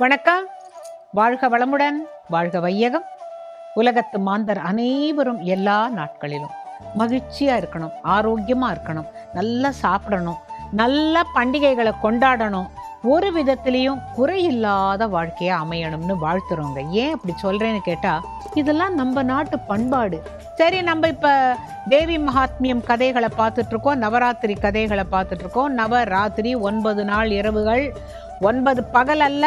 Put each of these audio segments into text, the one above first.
வணக்கம். வாழ்க வளமுடன் வாழ்க வையகம். உலகத்து மாந்தர் அனைவரும் எல்லா நாட்களிலும் மகிழ்ச்சியா இருக்கணும் ஆரோக்கியமா இருக்கணும் நல்லா சாப்பிடணும் நல்ல பண்டிகைகளை கொண்டாடணும். ஒரு விதத்திலையும் குறையில்லாத வாழ்க்கையை அமையணும்னு வாழ்த்துறோங்க ஏன் அப்படி சொல்றேன்னு கேட்டா இதெல்லாம் நம்ம நாட்டு பண்பாடு. சரி நம்ம இப்ப தேவி மகாத்மியம் கதைகளை பார்த்துட்டு இருக்கோம் நவராத்திரி கதைகளை பார்த்துட்டு இருக்கோம் நவராத்திரி ஒன்பது நாள் இரவுகள் ஒன்பது பகல் அல்ல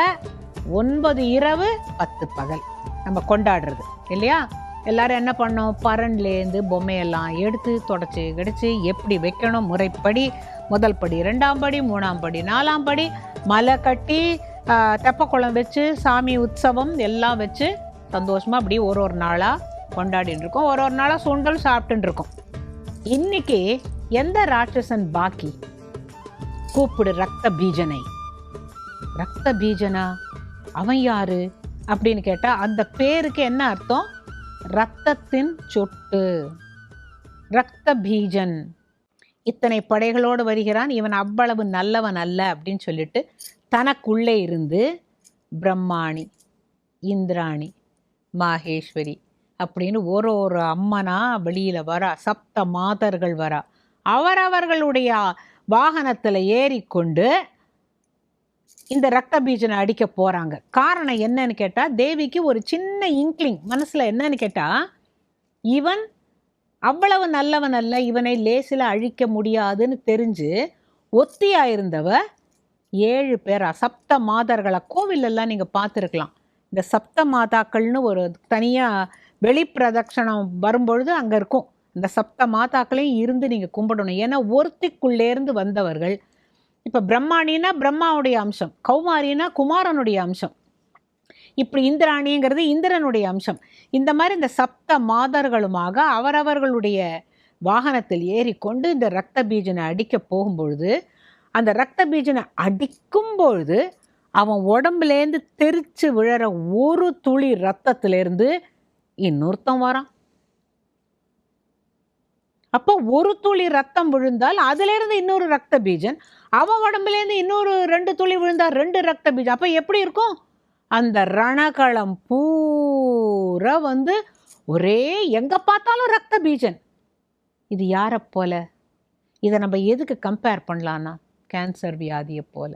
ஒன்பது இரவு பத்து பகல். நம்ம கொண்டாடுறது இல்லையா? எல்லாரும் என்ன பண்ணோம் பரன்லேருந்து பொம்மையெல்லாம் எடுத்து தொடச்சி கிடச்சி எப்படி வைக்கணும் முறைப்படி முதல் படி ரெண்டாம் படி மூணாம் படி நாலாம் படி மலை கட்டி தெப்பக்குளம் வச்சு சாமி உற்சவம் எல்லாம் வச்சு சந்தோஷமாக அப்படி ஒரு ஒரு நாளாக கொண்டாடிட்டு இருக்கோம். ஒரு ஒரு நாளாக சுண்டல் சாப்பிட்டுட்டு இருக்கோம். இன்னைக்கு எந்த ராட்சசன் பாக்கி? கூப்பிடு ரத்த பீஜனை. ரத்த பீஜனா? அவன் யாரு அப்படின்னு கேட்டால் அந்த பேருக்கு என்ன அர்த்தம்? ரத்தத்தின் சொட்டு. ரத்த பீஜன் இத்தனை படைகளோடு வருகிறான் இவன் அவ்வளவு நல்லவன் அல்ல அப்படின்னு சொல்லிட்டு தனக்குள்ளே இருந்து பிரம்மாணி இந்திராணி மாகேஸ்வரி அப்படின்னு ஒரு ஒரு அம்மனா வெளியில் வரா சப்த மாதர்கள் வரா. அவரவர்களுடைய வாகனத்தில் ஏறிக்கொண்டு இந்த ரத்த பீஜனை அடிக்க போகிறாங்க காரணம் என்னன்னு கேட்டால் தேவிக்கு ஒரு சின்ன இன்க்ளிங் மனசில் என்னன்னு கேட்டால் இவன் அவ்வளவு நல்லவன் அல்ல இவனை லேசில் அழிக்க முடியாதுன்னு தெரிஞ்சு ஒத்தியாக இருந்தவ ஏழு பேரா சப்த மாதர்களை கோவிலெல்லாம் நீங்கள் பார்த்துருக்கலாம். இந்த சப்த மாதாக்கள்னு ஒரு தனியாக வெளிப்பிரதட்சணம் வரும்பொழுது அங்கே இருக்கும். இந்த சப்த மாதாக்களையும் இருந்து நீங்கள் கும்பிடணும். ஏன்னா ஒருத்திக்குள்ளேருந்து வந்தவர்கள் இப்போ பிரம்மாணினா பிரம்மாவுடைய அம்சம் கௌமாரினா குமாரனுடைய அம்சம். இப்படி இந்திராணிங்கிறது இந்திரனுடைய அம்சம். இந்த மாதிரி இந்த சப்த மாதர்களுமாக அவரவர்களுடைய வாகனத்தில் ஏறிக்கொண்டு இந்த ரத்த பீஜனை அடிக்க போகும்பொழுது அந்த ரத்த பீஜனை அடிக்கும் பொழுது அவன் உடம்புலேருந்து தெரிச்சு விழற ஒரு துளி ரத்தத்திலேருந்து இன்னொருத்தன் வரான். அப்போ ஒரு துளி ரத்தம் விழுந்தால் அதிலிருந்து இன்னொரு ரத்த பீஜன் அவன் உடம்புலேருந்து இன்னொரு ரெண்டு துளி விழுந்தா ரெண்டு ரத்த பீஜம். அப்போ எப்படி இருக்கும்? அந்த ரணகளம் பூரா வந்து ஒரே எங்கே பார்த்தாலும் ரத்த பீஜன். இது யாரை போல? இதை நம்ம எதுக்கு கம்பேர் பண்ணலான்னா கேன்சர் வியாதியை போல.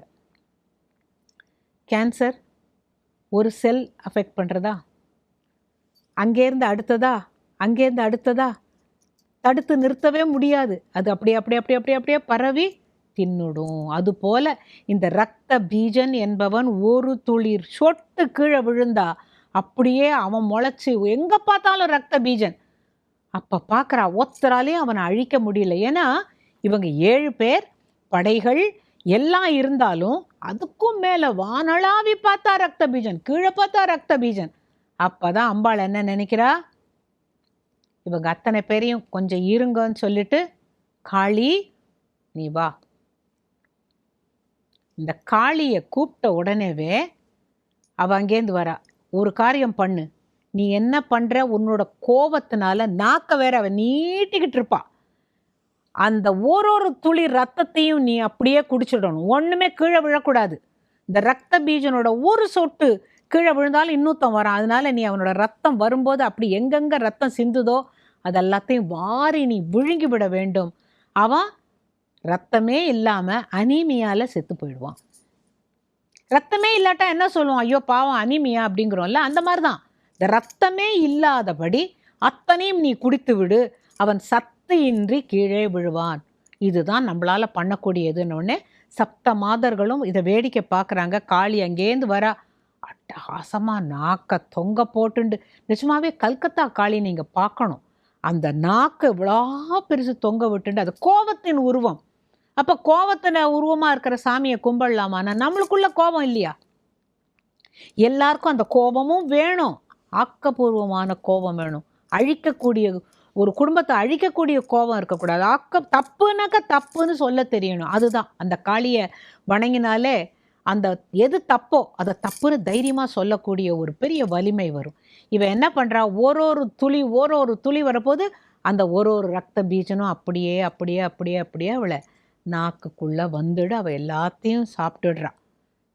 கேன்சர் ஒரு செல் அஃபெக்ட் பண்ணுறதா அங்கேருந்து அடுத்ததா? அங்கேருந்து அடுத்ததா? தடுத்து நிறுத்தவே முடியாது. அது அப்படியே அப்படியே அப்படியே அப்படியே அப்படியே பரவி தின்னுடும். அதுபோல இந்த ரத்த பீஜன் என்பவன் ஒரு துளிர் சொட்டு கீழே விழுந்தா அப்படியே அவன் முளைச்சி எங்கே பார்த்தாலும் ரத்த பீஜன். அப்போ பார்க்குறா ஒத்தராலையும் அவனை அழிக்க முடியல. ஏன்னா இவங்க ஏழு பேர் படைகள் எல்லாம் இருந்தாலும் அதுக்கும் மேலே வானளாவி பார்த்தா ரத்த பீஜன் கீழே பார்த்தா ரத்த பீஜன். அப்போ தான் அம்பாள் என்ன நினைக்கிறா? இவங்க அத்தனை பேரையும் கொஞ்சம் இருங்கன்னு சொல்லிட்டு காளி நீ வா. இந்த காளியை கூப்பிட்ட உடனேவே அவ அங்கேருந்து வரா. ஒரு காரியம் பண்ணு. நீ என்ன பண்ணுற உன்னோட கோபத்தினால நாக்க வேற அவன் நீட்டிக்கிட்டு இருப்பா. அந்த ஒரு ஒரு துளி ரத்தத்தையும் நீ அப்படியே குடிச்சிடணும். ஒன்றுமே கீழே விழக்கூடாது. இந்த ரத்த பீஜனோட ஒரு சொட்டு கீழே விழுந்தாலும் இன்னொருத்தன் வரான். அதனால நீ அவனோட ரத்தம் வரும்போது அப்படி எங்கெங்கே ரத்தம் சிந்துதோ அது எல்லாத்தையும் வாரி நீ விழுங்கி விட வேண்டும். அவன் ரத்தமே இல்லாமல் அனீமியாவில் செத்து போயிடுவான். ரத்தமே இல்லாட்டா என்ன சொல்லுவோம் ஐயோ பாவம் அனீமியா அப்படிங்கிறோம்ல அந்த மாதிரி தான் இந்த ரத்தமே இல்லாதபடி அத்தனையும் நீ குடித்து விடு அவன் சத்து இன்றி கீழே விழுவான். இதுதான் நம்மளால் பண்ணக்கூடியதுன்னு சப்த மாதர்களும் இதை வேடிக்கை பார்க்குறாங்க காளி அங்கேருந்து வரா. அட்டகாசமாக நாக்க தொங்க போட்டுண்டு. நிஜமாவே கல்கத்தா காளி நீங்கள் பார்க்கணும் அந்த நாக்கு இவ்வளோ பெருசு தொங்க விட்டுண்டு. அது கோபத்தின் உருவம். அப்போ கோபத்தின உருவமாக இருக்கிற சாமியை கும்பிடலாமான்னா நம்மளுக்குள்ள கோபம் இல்லையா? எல்லாருக்கும் அந்த கோபமும் வேணும். ஆக்கப்பூர்வமான கோபம் வேணும். அழிக்கக்கூடிய ஒரு குடும்பத்தை அழிக்கக்கூடிய கோபம் இருக்கக்கூடாது. ஆக்க தப்புனாக்க தப்புன்னு சொல்ல தெரியணும். அதுதான். அந்த காளியை வணங்கினாலே அந்த எது தப்போ அதை தப்புன்னு தைரியமாக சொல்லக்கூடிய ஒரு பெரிய வலிமை வரும். இவன் என்ன பண்ணுறா ஒரு ஒரு துளி ஒரு ஒரு துளி வரப்போது அந்த ஒரு ஒரு ரத்த பீஜனும் அப்படியே அப்படியே அப்படியே அப்படியே அவளை நாக்குக்குள்ளே வந்துடு அவள் எல்லாத்தையும் சாப்பிட்டுடுறா.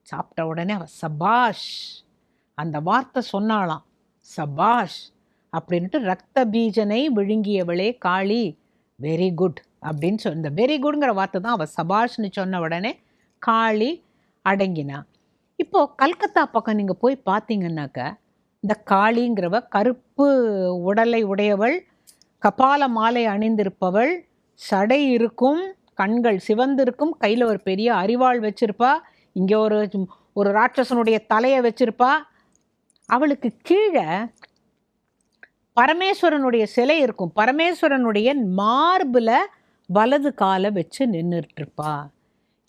சாப்பிட்ட உடனே அவள் சபாஷ்! அந்த வார்த்தை சொன்னாளாம். சபாஷ்! அப்படின்ட்டு ரத்த பீஜனை விழுங்கியவளே காளி வெரி குட் அப்படின்னு சொ இந்த வெரி குட்ங்கிற வார்த்தை தான் அவள் சபாஷ்னு சொன்ன உடனே காளி அடங்கினா. இப்போது கல்கத்தா பக்கம் நீங்கள் போய் பார்த்தீங்கன்னாக்க இந்த காளிங்கிறவ கருப்பு உடலை உடையவள் கபால மாலை அணிந்திருப்பவள் சடை இருக்கும் கண்கள் சிவந்திருக்கும். கையில் ஒரு பெரிய அரிவாள் வச்சிருப்பா. இங்கே ஒரு ஒரு ராட்சசனுடைய தலையை வச்சிருப்பா. அவளுக்கு கீழே பரமேஸ்வரனுடைய சிலை இருக்கும். பரமேஸ்வரனுடைய மார்பில் வலது காலை வச்சு நின்றுட்டுருப்பா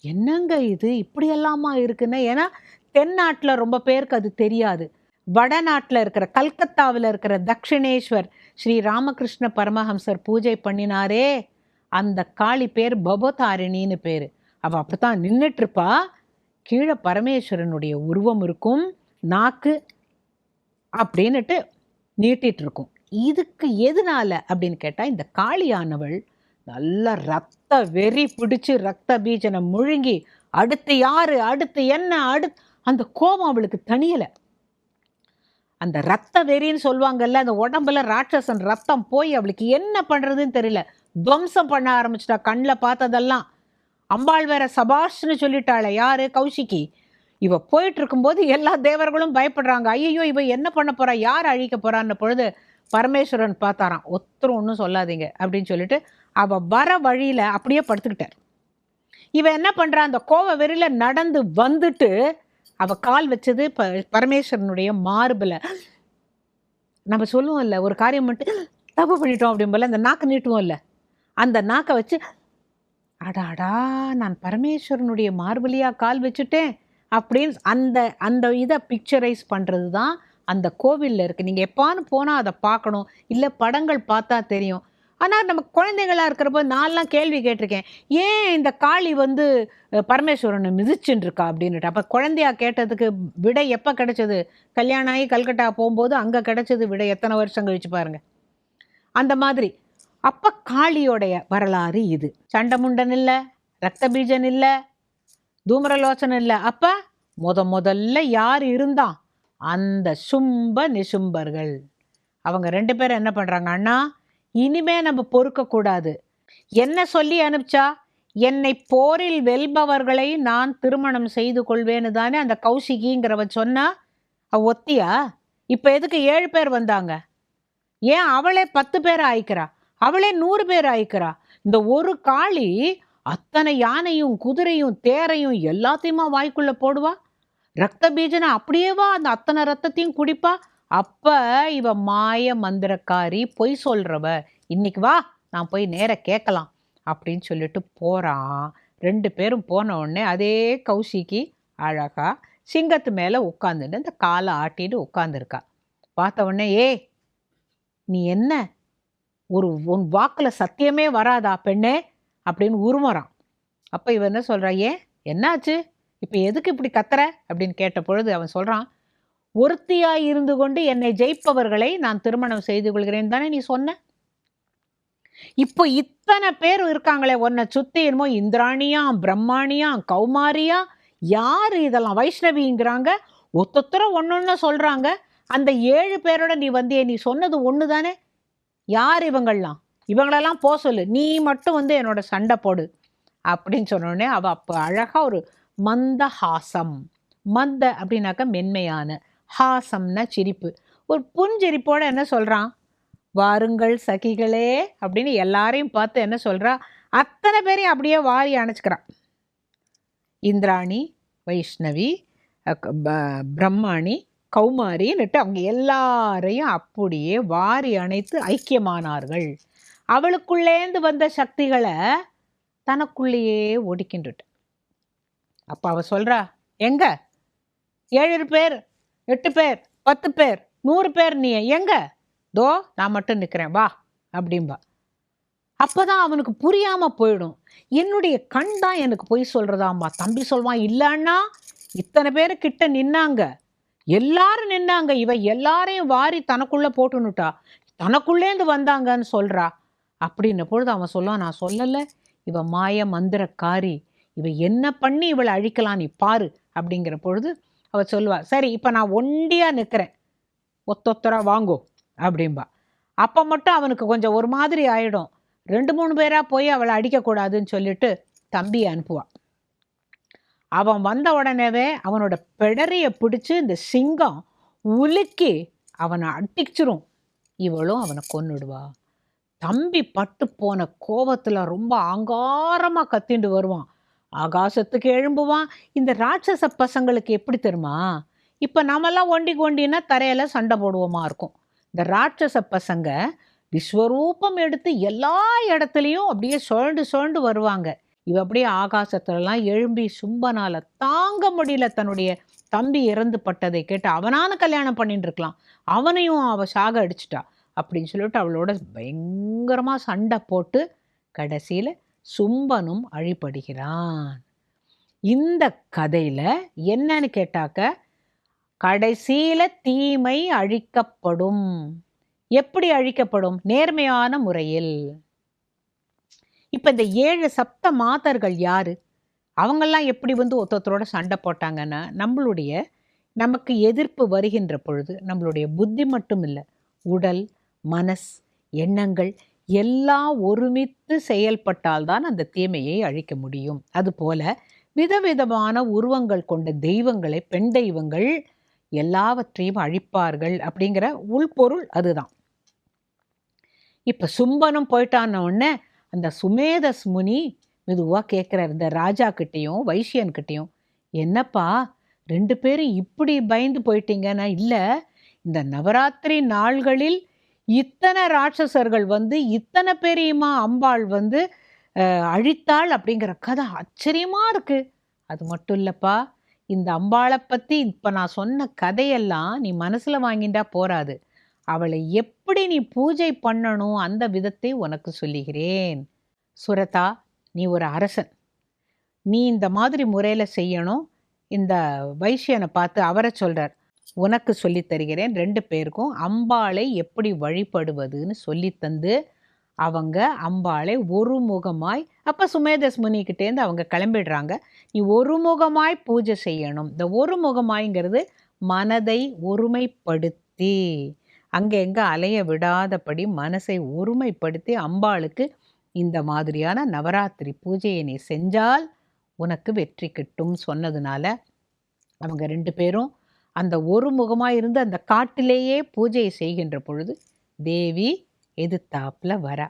என்னங்க இது? இப்படியெல்லாமா இருக்குன்னா? ஏன்னா தென்னாட்டில் ரொம்ப பேருக்கு அது தெரியாது. வடநாட்டில் இருக்கிற கல்கத்தாவில் இருக்கிற தக்ஷிணேஸ்வர் ஸ்ரீ ராமகிருஷ்ண பரமஹம்சர் பூஜை பண்ணினாரே. அந்த காளி பேர் பபோதாரிணின்னு பேர். அவள் அப்படித்தான் நின்றுட்டுருப்பா கீழே பரமேஸ்வரனுடைய உருவம் இருக்கும். நாக்கு அப்படின்னுட்டு நீட்டிட்டு இருக்கும் இதுக்கு எதனால அப்படின்னு கேட்டால் இந்த காளியானவள் நல்ல ரத்த வெறி பிடிச்சி ரத்த பீஜனை முழுங்கி அடுத்து யாரு அடுத்து என்ன அடுத்து அந்த கோபம் அவளுக்கு தனியலை அந்த ரத்த வெறின்னு சொல்லுவாங்கல்ல அந்த உடம்புல ராட்சசன் ரத்தம் போய் அவளுக்கு என்ன பண்ணுறதுன்னு தெரியல. துவம்சம் பண்ண ஆரம்பிச்சிட்டா கண்ணில் பார்த்ததெல்லாம். அம்பாள் வேற சபாஷ்னு சொல்லிட்டாளே யாரு? கௌஷிகி இவ போயிட்டு இருக்கும்போது எல்லா தேவர்களும் பயப்படுறாங்க. ஐயோ இவ என்ன பண்ண போறா? யார் அழிக்க போறான்னு பொழுது பரமேஸ்வரன் பார்த்தாராம் ஒத்தரும் ஒன்றும் சொல்லாதீங்க அப்படின்னு சொல்லிட்டு அவ வர வழியில அப்படியே படுத்துக்கிட்டார். இவ என்ன பண்றா? அந்த கோவ வெறியில நடந்து வந்துட்டு அவ கால் வச்சது ப பரமேஸ்வரனுடைய மார்பில். நம்ம சொல்லுவோம்ல ஒரு காரியம் மட்டும் தப்பு பண்ணிட்டோம் அப்படிம்போல அந்த நாக்கு நீட்டுவோம்ல. அந்த நாக்கை வச்சு அடாடா நான் பரமேஸ்வரனுடைய மார்பலியாக கால் வச்சுட்டேன் அப்படின்னு அந்த அந்த இதை பிக்சரைஸ் பண்ணுறது தான் அந்த கோவிலில் இருக்குது நீங்கள் எப்பான்னு போனால் அதை பார்க்கணும். இல்லை படங்கள் பார்த்தா தெரியும். ஆனால் நம்ம குழந்தைகளாக இருக்கிறப்ப நான்லாம் கேள்வி கேட்டிருக்கேன். ஏன் இந்த காளி வந்து பரமேஸ்வரனை மிதிச்சுன்னு இருக்கா அப்படின்னுட்டு. அப்போ குழந்தையா கேட்டதுக்கு விடை எப்போ கிடைச்சது? கல்யாணம் ஆகி கல்கட்டா போகும்போது அங்கே கிடைச்சது விடை எத்தனை வருஷம் கழிச்சு பாருங்கள் அந்த மாதிரி. அப்போ காளியோடைய வரலாறு இது. சண்டமுண்டன் இல்லை ரத்த பீஜன் இல்லை தூமரலோச்சனம் இல்லை. அப்போ முத முதல்ல யார் இருந்தான் அந்த சும்ப நிசும்பர்கள். அவங்க ரெண்டு பேரும் என்ன பண்ணுறாங்க அண்ணா? இனிமே நம்ம பொறுக்கக்கூடாது என்ன சொல்லி அனுப்பிச்சா? என்னை போரில் வெல்பவர்களை நான் திருமணம் செய்து கொள்வேன்னு தானே அந்த கௌசிகிங்கிறவ சொன்னா? அவ ஒத்தியா? இப்போ எதுக்கு ஏழு பேர் வந்தாங்க? ஏன் அவளே பத்து பேர் ஆயிக்கிறா? அவளே நூறு பேர் ஆயிக்கிறா. இந்த ஒரு காளி அத்தனை யானையும் குதிரையும் தேரையும் எல்லாத்தையுமா வாய்க்குள்ள போடுவா? ரத்த பீஜனை அப்படியேவா அந்த அத்தனை ரத்தத்தையும் குடிப்பா. அப்ப இவ மாய மந்திரக்காரி பொய் சொல்றவ இன்னைக்கு வா நான் போய் நேர கேட்கலாம் அப்படின்னு சொல்லிட்டு போறான் ரெண்டு பேரும் போன உடனே அதே கௌசிக்கு அழகா சிங்கத்து மேலே உட்காந்துட்டு அந்த காலை ஆட்டிட்டு உட்காந்துருக்கா பார்த்த உடனே ஏய் நீ என்ன? ஒரு உன் வாக்கில் சத்தியமே வராதா பெண்ணே? அப்படின்னு உருமறான். அப்போ இவன் என்ன சொல்கிறான் ஏன்? என்னாச்சு? இப்போ எதுக்கு இப்படி கத்துற? அப்படின்னு கேட்ட பொழுது அவன் சொல்கிறான் ஒருத்தியாய் இருந்து கொண்டு என்னை ஜெயிப்பவர்களை நான் திருமணம் செய்து கொள்கிறேன் தானே நீ சொன்ன? இப்போ இத்தனை பேர் இருக்காங்களே உன்னை சுற்றி என்னமோ இந்திராணியா பிரம்மாணியா கௌமாரியா யார் இதெல்லாம் வைஷ்ணவிங்கிறாங்க? ஒத்தொத்தர ஒன்று சொல்கிறாங்க அந்த ஏழு பேரோட நீ வந்தியே நீ சொன்னது ஒன்று தானே யார் இவங்கள்லாம்? இவங்களெல்லாம் போ சொல்லு. நீ மட்டும் வந்து என்னோட சண்டை போடு. அப்படின்னு சொன்னோடனே அவள் அப்போ அழகாக ஒரு மந்த ஹாசம். மந்த அப்படின்னாக்கா மென்மையான. ஹாசம்னா சிரிப்பு. ஒரு புஞ்சிரிப்போடு என்ன சொல்கிறான் வாருங்கள் சகிகளே அப்படின்னு எல்லாரையும் பார்த்து என்ன சொல்கிறா அத்தனை பேரையும் அப்படியே வாரி அணைச்சிக்கிறான் இந்திராணி வைஷ்ணவி ப- பிரம்மாணி கௌமாரின்னுட்டு அவங்க எல்லாரையும் அப்படியே வாரி அணைத்து ஐக்கியமானார்கள். அவளுக்குள்ளேந்து வந்த சக்திகளை தனக்குள்ளேயே ஒடுக்கின்றுட்டு அப்போ அவள் சொல்கிறா எங்க? ஏழு பேர் எட்டு பேர் பத்து பேர் நூறு பேர் நீ எங்க? தோ நான் மட்டும் நிற்கிறேன் வா அப்படிம்பா. அப்பதான் அவனுக்கு புரியாமல் போயிடும். என்னுடைய கண் தான் எனக்கு பொய் சொல்கிறதாம்மா தம்பி சொல்வான் இல்லைன்னா இத்தனை பேர் கிட்ட நின்னாங்க. எல்லாரும் நின்னாங்க. இவ எல்லாரையும் வாரி தனக்குள்ள போட்டுனுட்டா. தனக்குள்ளேந்து வந்தாங்கன்னு சொல்றா. அப்படின்ன பொழுது அவன் சொல்லுவான் நான் சொல்லலை. இவ மாய மந்திரக்காரி. இவ என்ன பண்ணி இவளை அழிக்கலாம்? நீ பாரு. அப்படிங்கிற பொழுது அவள் சொல்லுவா சரி இப்போ நான் ஒண்டியாக நிற்கிறேன் ஒத்தொத்தரா வாங்கோ. அப்படிம்பா. அப்போ மட்டும் அவனுக்கு கொஞ்சம் ஒரு மாதிரி ஆயிடும். ரெண்டு மூணு பேராக போய் அவளை அடிக்கக்கூடாதுன்னு சொல்லிட்டு தம்பியை அனுப்புவான் அவன் வந்த உடனேவே அவனோட பிடரிய பிடிச்சி இந்த சிங்கம் உலுக்கி அவனை அடிச்சிரும். இவளும் அவனை கொன்னுடுவா. தம்பி பட்டு போன கோபத்தில் ரொம்ப அங்காரமாக கத்திண்டு வருவான். ஆகாசத்துக்கு எழும்புவான். இந்த ராட்சச பசங்களுக்கு எப்படி தெரியுமா? இப்போ நம்மலாம் ஒண்டி கொண்டினா தரையில் சண்டை போடுவோமா இருக்கும். இந்த ராட்சச பசங்க விஸ்வரூபம் எடுத்து எல்லா இடத்துலையும் அப்படியே சுழண்டு சுழண்டு வருவாங்க. இவ அப்படியே ஆகாசத்துலலாம் எழும்பி சும்பனால தாங்க முடியல தன்னுடைய தம்பி இறந்து பட்டதை கேட்டு அவனான கல்யாணம் பண்ணிட்டு இருக்கலாம் அவனையும் அவள் சாக அடிச்சிட்டா. அப்படின்னு சொல்லிட்டு அவளோட பயங்கரமாக சண்டை போட்டு கடைசியில் சும்பனும் அழிப்படுகிறான் இந்த கதையில் என்னன்னு கேட்டாக்க கடைசியில் தீமை அழிக்கப்படும். எப்படி அழிக்கப்படும்? நேர்மையான முறையில். இப்போ இந்த ஏழு சப்த மாதர்கள் யாரு? அவங்கெல்லாம் எப்படி வந்து ஒருத்தரோட சண்டை போட்டாங்கன்னா நம்மளுடைய நமக்கு எதிர்ப்பு வருகின்ற பொழுது நம்மளுடைய புத்தி மட்டும் இல்லை உடல் மனஸ் எண்ணங்கள் எல்லாம் ஒருமித்து செயல்பட்டால்தான் அந்த தீமையை அழிக்க முடியும். அதுபோல விதவிதமான உருவங்கள் கொண்ட தெய்வங்களை பெண் தெய்வங்கள் எல்லாவற்றையும் அழிப்பார்கள் அப்படிங்கிற உள்பொருள் அதுதான். இப்போ சும்பனும் போயிட்டான உடனே அந்த சுமேதஸ் முனி மெதுவாக கேட்குறார் இந்த ராஜா கிட்டேயும் வைசியன்கிட்டேயும் என்னப்பா ரெண்டு பேரும் இப்படி பயந்து போயிட்டீங்கன்னா இல்லை இந்த நவராத்திரி நாள்களில் இத்தனை ராட்சசர்கள் வந்து இத்தனை பேரையுமா அம்பாள் வந்து அழித்தாள் அப்படிங்கிற கதை ஆச்சரியமாக இருக்குது அது மட்டும் இல்லைப்பா இந்த அம்பாளை பற்றி இப்போ நான் சொன்ன கதையெல்லாம் நீ மனசில் வாங்கிட்டா போராது அவளை எப்படி நீ பூஜை பண்ணணும் அந்த விதத்தை உனக்கு சொல்லுகிறேன். சுரதா நீ ஒரு அரசன். நீ இந்த மாதிரி முறையில் செய்யணும். இந்த வைசியனை பார்த்து அவரை சொல்கிறார் உனக்கு சொல்லித் தருகிறேன் ரெண்டு பேருக்கும். அம்பாளை எப்படி வழிபடுவதுன்னு சொல்லித் தந்து அவங்க அம்பாளை ஒருமுகமாய் அப்போ சுமேதஸ் முனிக்கிட்டேருந்து அவங்க கிளம்பிடுறாங்க. நீ ஒருமுகமாய் பூஜை செய்யணும். இந்த ஒருமுகமாய்ங்கிறது மனதை ஒருமைப்படுத்தி. அங்கே எங்கே அலைய விடாதபடி மனசை ஒருமைப்படுத்தி அம்பாளுக்கு இந்த மாதிரியான நவராத்திரி பூஜையை நீ செஞ்சால் உனக்கு வெற்றி கிட்டும் சொன்னதுனால அவங்க ரெண்டு பேரும் அந்த ஒரு முகமாக இருந்து அந்த காட்டிலேயே பூஜையை செய்கின்ற பொழுது தேவி எதிர்த்தாப்பில் வரா.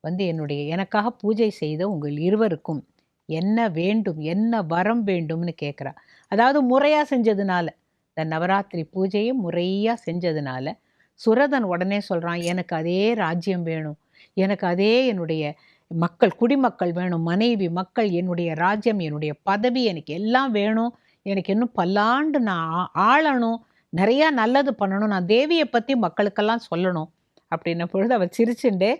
வந்து என்னுடைய எனக்காக பூஜை செய்த உங்கள் இருவருக்கும் என்ன வேண்டும் என்ன வரம் வேண்டும்னு கேட்குறா அதாவது முறையாக செஞ்சதுனால இந்த நவராத்திரி பூஜையை முறையாக செஞ்சதுனால சுரதன் உடனே சொல்கிறான் எனக்கு அதே ராஜ்யம் வேணும். எனக்கு அதே என்னுடைய மக்கள் குடிமக்கள் வேணும். மனைவி மக்கள் என்னுடைய ராஜ்யம் என்னுடைய பதவி எனக்கு எல்லாம் வேணும். எனக்கு இன்னும் பல்லாண்டு நான் ஆளணும். நிறையா நல்லது பண்ணணும். நான் தேவியை பற்றி மக்களுக்கெல்லாம் சொல்லணும். அப்படின்ன பொழுது அவள் சிரிச்சுண்டே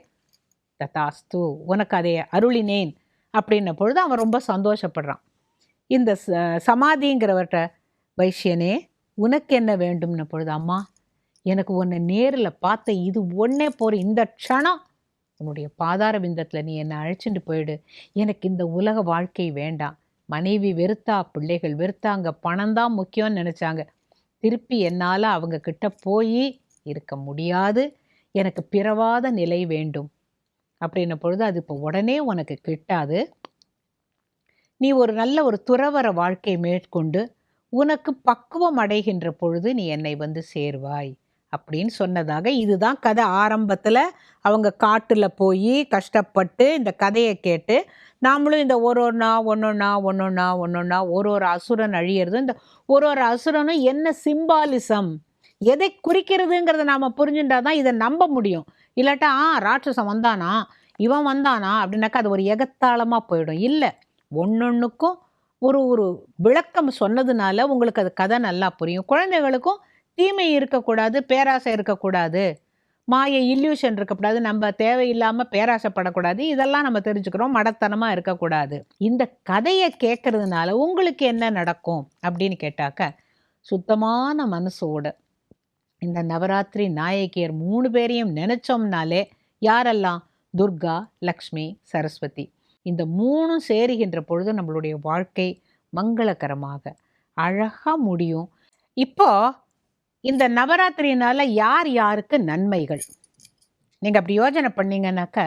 ததாஸ்து உனக்கு அதை அருளினேன். அப்படின்ன பொழுது அவன் ரொம்ப சந்தோஷப்படுறான். இந்த ச சமாதிங்கிறவர்கிட்ட வைஷ்யனே உனக்கு என்ன வேண்டும்ன பொழுது அம்மா எனக்கு உன்னை நேரில் பார்த்த இது ஒன்றே போகிற இந்த க்ஷணம் உன்னுடைய பாதார விந்தத்தில் நீ என்னை அழைச்சிட்டு போயிடு. எனக்கு இந்த உலக வாழ்க்கை வேண்டாம். மனைவி வெறுத்தா பிள்ளைகள் வெறுத்தாங்க பணம் தான் முக்கியம்னு நினச்சாங்க. திருப்பி என்னால் அவங்க கிட்ட போய் இருக்க முடியாது. எனக்கு பிறவாத நிலை வேண்டும். அப்படின்ன பொழுது அது இப்போ உடனே உனக்கு கிட்டாது. நீ ஒரு நல்ல ஒரு துறவர வாழ்க்கை மேற்கொண்டு உனக்கு பக்குவம் அடைகின்ற பொழுது நீ என்னை வந்து சேர்வாய். அப்படின்னு சொன்னதாக இதுதான் கதை ஆரம்பத்தில் அவங்க காட்டில் போய் கஷ்டப்பட்டு இந்த கதையை கேட்டு நாமளும் இந்த ஒரு ஒரு நா ஒன்றொன்னா ஒன்றொன்னா ஒன்றொன்னா ஒரு ஒரு அசுரன் அழியிறது இந்த ஒரு ஒரு அசுரனும் என்ன சிம்பாலிசம் எதை குறிக்கிறதுங்கிறத நாம் புரிஞ்சுட்டா தான் இதை நம்ப முடியும். இல்லாட்டா ஆ ராட்சசம் வந்தானா இவன் வந்தானா அப்படின்னாக்கா அது ஒரு எகத்தாளமாக போயிடும். இல்லை ஒன்னொன்றுக்கும் ஒரு ஒரு விளக்கம் சொன்னதுனால உங்களுக்கு அது கதை நல்லா புரியும். குழந்தைகளுக்கும் தீமை இருக்கக்கூடாது பேராசை இருக்கக்கூடாது. மாய இல்யூஷன் இருக்கக்கூடாது. நம்ம தேவையில்லாமல் பேராசைப்படக்கூடாது. இதெல்லாம் நம்ம தெரிஞ்சுக்கிறோம். மடத்தனமாக இருக்கக்கூடாது. இந்த கதையை கேட்கறதுனால உங்களுக்கு என்ன நடக்கும் அப்படின்னு கேட்டாக்க சுத்தமான மனசோட. இந்த நவராத்திரி நாயகியர் மூணு பேரையும் நினச்சோம்னாலே யாரெல்லாம்? துர்கா லக்ஷ்மி சரஸ்வதி. இந்த மூணும் சேருகின்ற பொழுது நம்மளுடைய வாழ்க்கை மங்களகரமாக அழகாக முடியும். இப்போ இந்த நவராத்திரினால யார் யாருக்கு நன்மைகள்? நீங்கள் அப்படி யோசனை பண்ணீங்கன்னாக்க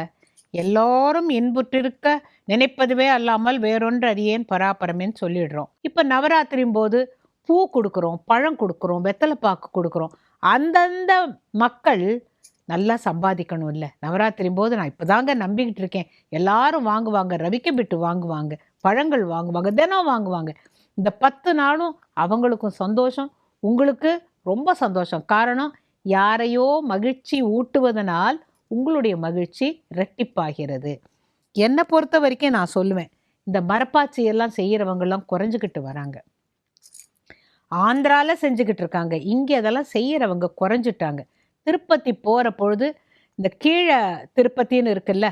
எல்லோரும் இன்புற்றிருக்க நினைப்பதுவே அல்லாமல் வேறொன்று அறியேன் பராபரமேன்னு சொல்லிடுறோம். இப்போ நவராத்திரியும் போது பூ கொடுக்குறோம் பழம் கொடுக்குறோம் வெத்தலை பாக்கு கொடுக்குறோம். அந்தந்த மக்கள் நல்லா சம்பாதிக்கணும் இல்லை. நவராத்திரி போது நான் இப்போதாங்க நம்பிக்கிட்டு இருக்கேன். எல்லாரும் வாங்குவாங்க ரவிக்க பிட்டு வாங்குவாங்க பழங்கள் வாங்குவாங்க தினம் வாங்குவாங்க. இந்த பத்து நாளும் அவங்களுக்கும் சந்தோஷம் உங்களுக்கு ரொம்ப சந்தோஷம். காரணம் யாரையோ மகிழ்ச்சி ஊட்டுவதனால் உங்களுடைய மகிழ்ச்சி ரெட்டிப்பாகிறது என்னை பொறுத்த வரைக்கும் நான் சொல்லுவேன் இந்த மரப்பாச்சி எல்லாம் செய்கிறவங்கெல்லாம் குறைஞ்சிக்கிட்டு வராங்க. ஆந்திரால செஞ்சுக்கிட்டு இருக்காங்க. இங்கே அதெல்லாம் செய்கிறவங்க குறைஞ்சிட்டாங்க. திருப்பதி போகிற பொழுது இந்த கீழே திருப்பதின்னு இருக்குல்ல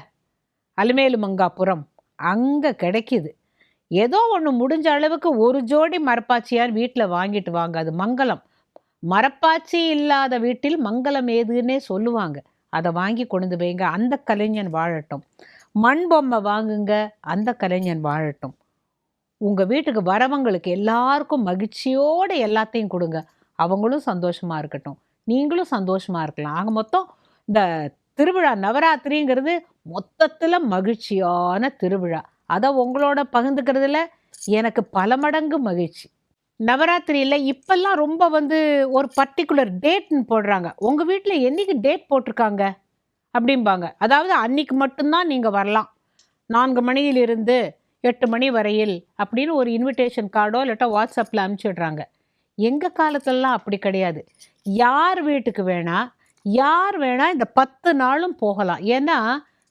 அலுமேலு மங்காபுரம் அங்கே கிடைக்கிது. ஏதோ ஒன்று முடிஞ்ச அளவுக்கு ஒரு ஜோடி மரப்பாச்சியார் வீட்டில் வாங்கிட்டு வாங்க. அது மங்களம் மரப்பாச்சி இல்லாத வீட்டில் மங்களம் ஏதுன்னே சொல்லுவாங்க. அதை வாங்கி கொண்டு வைங்க அந்த கலைஞன் வாழட்டும். மண் பொம்மை வாங்குங்க அந்த கலைஞன் வாழட்டும். உங்கள் வீட்டுக்கு வரவங்களுக்கு எல்லாருக்கும் மகிழ்ச்சியோடு எல்லாத்தையும் கொடுங்க. அவங்களும் சந்தோஷமாக இருக்கட்டும். நீங்களும் சந்தோஷமாக இருக்கலாம். ஆக மொத்தம் இந்த திருவிழா நவராத்திரிங்கிறது மொத்தத்தில் மகிழ்ச்சியான திருவிழா. அதை உங்களோட பகிர்ந்துக்கிறதுல எனக்கு பல மடங்கு மகிழ்ச்சி. நவராத்திரியில் இப்போல்லாம் ரொம்ப வந்து ஒரு பர்டிகுலர் டேட்னு போடுறாங்க. உங்கள் வீட்டில் என்னைக்கு டேட் போட்டிருக்காங்க? அப்படிம்பாங்க. அதாவது அன்னைக்கு மட்டும்தான் நீங்கள் வரலாம். நான்கு மணியிலிருந்து எட்டு மணி வரையில் அப்படின்னு ஒரு இன்விடேஷன் கார்டோ இல்லாட்டா வாட்ஸ்அப்பில் அனுப்பிச்சிடுறாங்க எங்கள் காலத்துலலாம் அப்படி கிடையாது. யார் வீட்டுக்கு வேணால் யார் வேணால் இந்த பத்து நாளும் போகலாம். ஏன்னா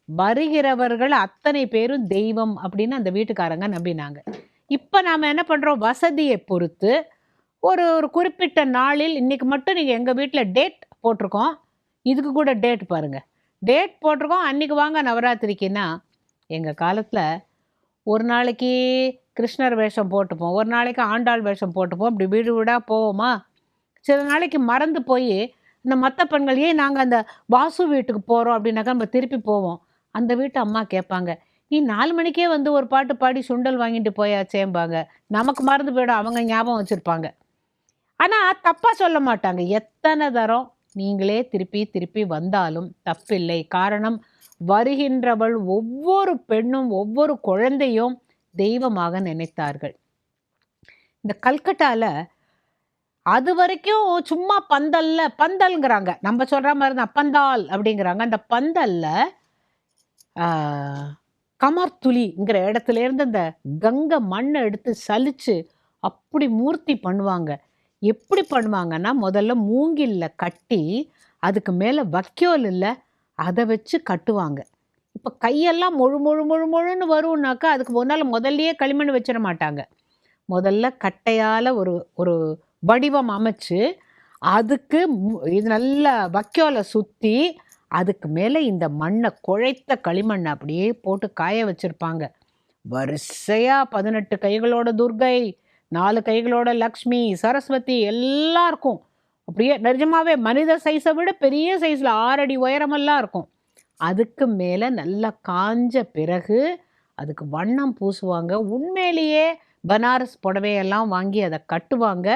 வருகிறவர்கள் அத்தனை பேரும் தெய்வம் அப்படின்னு அந்த வீட்டுக்காரங்க நம்பினாங்க. இப்போ நாம் என்ன பண்ணுறோம் வசதியை பொறுத்து ஒரு ஒரு குறிப்பிட்ட நாளில் இன்றைக்கி மட்டும் நீங்கள் எங்கள் வீட்டில் டேட் போட்டிருக்கோம். இதுக்கு கூட டேட் பாருங்கள் டேட் போட்டிருக்கோம். அன்றைக்கி வாங்க நவராத்திரிக்குன்னா எங்கள் காலத்தில் ஒரு நாளைக்கு கிருஷ்ணர் வேஷம் போட்டுப்போம். ஒரு நாளைக்கு ஆண்டாள் வேஷம் போட்டுப்போம். இப்படி வீடு வீடாக போவோமா? சில நாளைக்கு மறந்து போய் இந்த மற்ற பெண்கள் ஏன் நாங்கள் அந்த வாசு வீட்டுக்கு போகிறோம் அப்படின்னாக்கா நம்ம திருப்பி போவோம். அந்த வீட்டு அம்மா கேட்பாங்க நீ நாலு மணிக்கே வந்து ஒரு பாட்டு பாடி சுண்டல் வாங்கிட்டு போயாச்சேம்பாங்க. நமக்கு மறந்து போயிடும் அவங்க ஞாபகம் வச்சுருப்பாங்க. ஆனால் தப்பாக சொல்ல மாட்டாங்க. எத்தனை தரம் நீங்களே திருப்பி திருப்பி வந்தாலும் தப்பில்லை. காரணம் வருகின்றவள் ஒவ்வொரு பெண்ணும் ஒவ்வொரு குழந்தையும் தெய்வமாக நினைத்தார்கள். இந்த கல்கட்டாவில் அது வரைக்கும் சும்மா பந்தல்ல பந்தல்ங்கிறாங்க. நம்ம சொல்கிற மாதிரி தான் பந்தால் அப்படிங்கிறாங்க. அந்த பந்தல்ல கமர்துளிங்கிற இடத்துல இருந்து அந்த கங்கை மண்ணை எடுத்து சலிச்சு அப்படி மூர்த்தி பண்ணுவாங்க. எப்படி பண்ணுவாங்கன்னா முதல்ல மூங்கில்ல கட்டி அதுக்கு மேலே வக்கியோல் இல்லை அதை வச்சு கட்டுவாங்க. இப்போ கையெல்லாம் முழு முழு முழு முழுன்னு வரும்னாக்கா அதுக்கு முன்னால் முதல்லையே களிமண் வச்சிட மாட்டாங்க. முதல்ல கட்டையால் ஒரு ஒரு வடிவம் அமைச்சு அதுக்கு இது நல்லா வக்கியோலை சுற்றி அதுக்கு மேலே இந்த மண்ணை குழைத்த களிமண்ணை அப்படியே போட்டு காய வச்சிருப்பாங்க. வரிசையாக பதினெட்டு கைகளோட துர்கை நாலு கைகளோட லக்ஷ்மி சரஸ்வதி எல்லாருக்கும். அப்படியே நிஜமாவே மனித சைஸை விட பெரிய சைஸில் ஆறடி உயரமெல்லாம் இருக்கும். அதுக்கு மேலே நல்லா காஞ்ச பிறகு அதுக்கு வண்ணம் பூசுவாங்க. உண்மையிலேயே பனாரஸ் புடவையெல்லாம் வாங்கி அதை கட்டுவாங்க.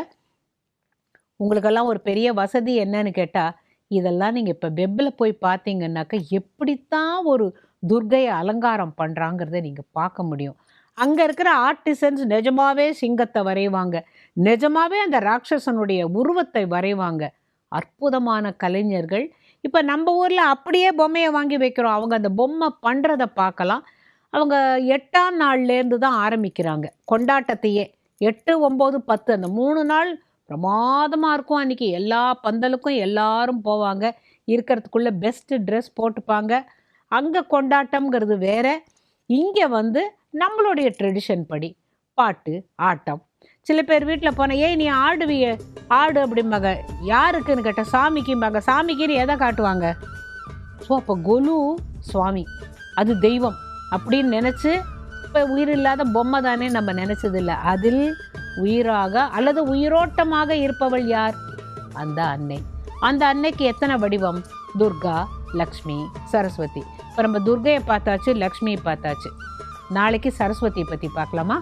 உங்களுக்கெல்லாம் ஒரு பெரிய வசதி என்னன்னு கேட்டால் இதெல்லாம் நீங்கள் இப்போ வெப்பில் போய் பார்த்தீங்கன்னாக்கா எப்படித்தான் ஒரு துர்கையை அலங்காரம் பண்ணுறாங்கிறத நீங்கள் பார்க்க முடியும். அங்கே இருக்கிற ஆர்டிசன்ஸ் நிஜமாவே சிங்கத்தை வரைவாங்க. நிஜமாவே அந்த ராட்சசனுடைய உருவத்தை வரைவாங்க. அற்புதமான கலைஞர்கள். இப்போ நம்ம ஊரில் அப்படியே பொம்மையை வாங்கி வைக்கிறோம். அவங்க அந்த பொம்மை பண்ணுறத பார்க்கலாம். அவங்க எட்டாம் நாள்லேருந்து தான் ஆரம்பிக்கிறாங்க. கொண்டாட்டத்தையே. எட்டு ஒம்பது பத்து அந்த மூணு நாள் பிரமாதமாக இருக்கும் அன்றைக்கி எல்லா பந்தலுக்கும் எல்லாரும் போவாங்க. இருக்கிறதுக்குள்ளே பெஸ்ட்டு ட்ரெஸ் போட்டுப்பாங்க. அங்கே கொண்டாட்டம்ங்கிறது வேற. இங்கே வந்து நம்மளுடைய ட்ரெடிஷன் படி பாட்டு ஆட்டம். சில பேர் வீட்டில் போனால் ஏய் நீ ஆடுவிய ஆடு அப்படிம்பாங்க. யாருக்குன்னு? கேட்டால் சாமிக்கும்பாங்க. சாமிக்குன்னு எதை காட்டுவாங்க? ஸோ அப்போ கொலு சுவாமி. அது தெய்வம். அப்படின்னு நினச்சி இப்போ உயிர் இல்லாத பொம்மை தானே நம்ம நினச்சதில்லை. அதில் உயிராக அல்லது உயிரோட்டமாக இருப்பவள் யார்? அந்த அன்னை. அந்த அன்னைக்கு எத்தனை வடிவம்? துர்கா லக்ஷ்மி சரஸ்வதி. இப்போ நம்ம துர்கையை பார்த்தாச்சு லக்ஷ்மியை பார்த்தாச்சு. நாளைக்கு சரஸ்வதியை பற்றி பார்க்கலாமா?